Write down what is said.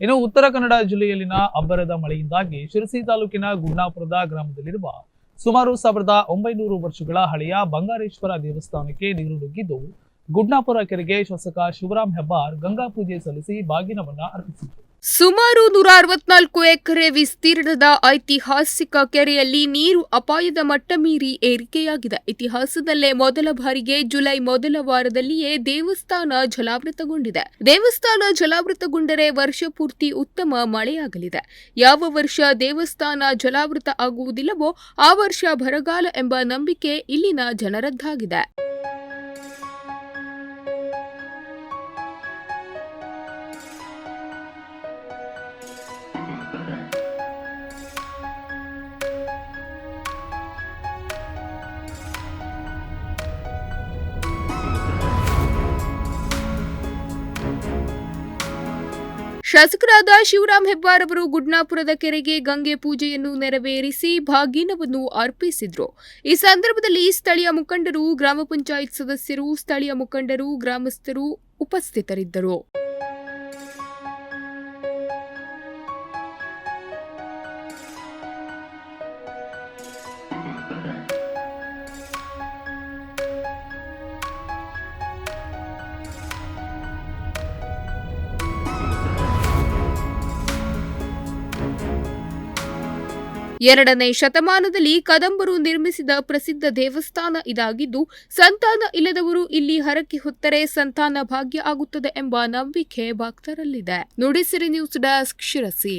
ಇನ್ನು ಉತ್ತರ ಕನ್ನಡ ಜಿಲ್ಲೆಯಲ್ಲಿನ ಅಬ್ಬರದ ಮಳೆಯಿಂದಾಗಿ ಶಿರಸಿ ತಾಲೂಕಿನ ಗುಡ್ನಾಪುರದ ಗ್ರಾಮದಲ್ಲಿರುವ ಸುಮಾರು ಸಾವಿರದ ಒಂಬೈನೂರು ವರ್ಷಗಳ ಹಳೆಯ ಬಂಗಾರೇಶ್ವರ ದೇವಸ್ಥಾನಕ್ಕೆ ನೀರು ನುಗ್ಗಿದ್ದು, ಗುಡ್ನಾಪುರ ಕೆರೆಗೆ ಶಾಸಕ ಶಿವರಾಮ್ ಹೆಬ್ಬಾರ್ ಗಂಗಾ ಪೂಜೆ ಸಲ್ಲಿಸಿ ಬಾಗಿನವನ್ನ ಅರ್ಪಿಸಿದರು ಸುಮಾರು ನೂರ ಅರವತ್ನಾಲ್ಕು ಎಕರೆ ವಿಸ್ತೀರ್ಣದ ಐತಿಹಾಸಿಕ ಕೆರೆಯಲ್ಲಿ ನೀರು ಅಪಾಯದ ಮಟ್ಟ ಮೀರಿ ಏರಿಕೆಯಾಗಿದೆ. ಇತಿಹಾಸದಲ್ಲೇ ಮೊದಲ ಬಾರಿಗೆ ಜುಲೈ ಮೊದಲ ವಾರದಲ್ಲಿಯೇ ದೇವಸ್ಥಾನ ಜಲಾವೃತಗೊಂಡಿದೆ. ದೇವಸ್ಥಾನ ಜಲಾವೃತಗೊಂಡರೆ ವರ್ಷ ಪೂರ್ತಿ ಉತ್ತಮ ಮಳೆಯಾಗಲಿದೆ. ಯಾವ ವರ್ಷ ದೇವಸ್ಥಾನ ಜಲಾವೃತ ಆಗುವುದಿಲ್ಲವೋ ಆ ವರ್ಷ ಬರಗಾಲ ಎಂಬ ನಂಬಿಕೆ ಇಲ್ಲಿನ ಜನರದ್ದಾಗಿದೆ. ಶಾಸಕರಾದ ಶಿವರಾಮ್ ಹೆಬ್ಬಾರ್ ಅವರು ಗುಡ್ನಾಪುರದ ಕೆರೆಗೆ ಗಂಗೆ ಪೂಜೆಯನ್ನು ನೆರವೇರಿಸಿ ಭಾಗೀನವನ್ನು ಅರ್ಪಿಸಿದರು. ಈ ಸಂದರ್ಭದಲ್ಲಿ ಸ್ಥಳೀಯ ಮುಖಂಡರು, ಗ್ರಾಮ ಪಂಚಾಯತ್ ಸದಸ್ಯರು, ಸ್ಥಳೀಯ ಮುಖಂಡರು, ಗ್ರಾಮಸ್ಥರು ಉಪಸ್ಥಿತರಿದ್ದರು. ಎರಡನೇ ಶತಮಾನದಲ್ಲಿ ಕದಂಬರು ನಿರ್ಮಿಸಿದ ಪ್ರಸಿದ್ಧ ದೇವಸ್ಥಾನ ಇದಾಗಿದ್ದು, ಸಂತಾನ ಇಲ್ಲದವರು ಇಲ್ಲಿ ಹರಕೆ ಹೊತ್ತರೆ ಸಂತಾನ ಭಾಗ್ಯ ಆಗುತ್ತದೆ ಎಂಬ ನಂಬಿಕೆ ಭಕ್ತರಲ್ಲಿದೆ. Nudisiri news desk Sirsi.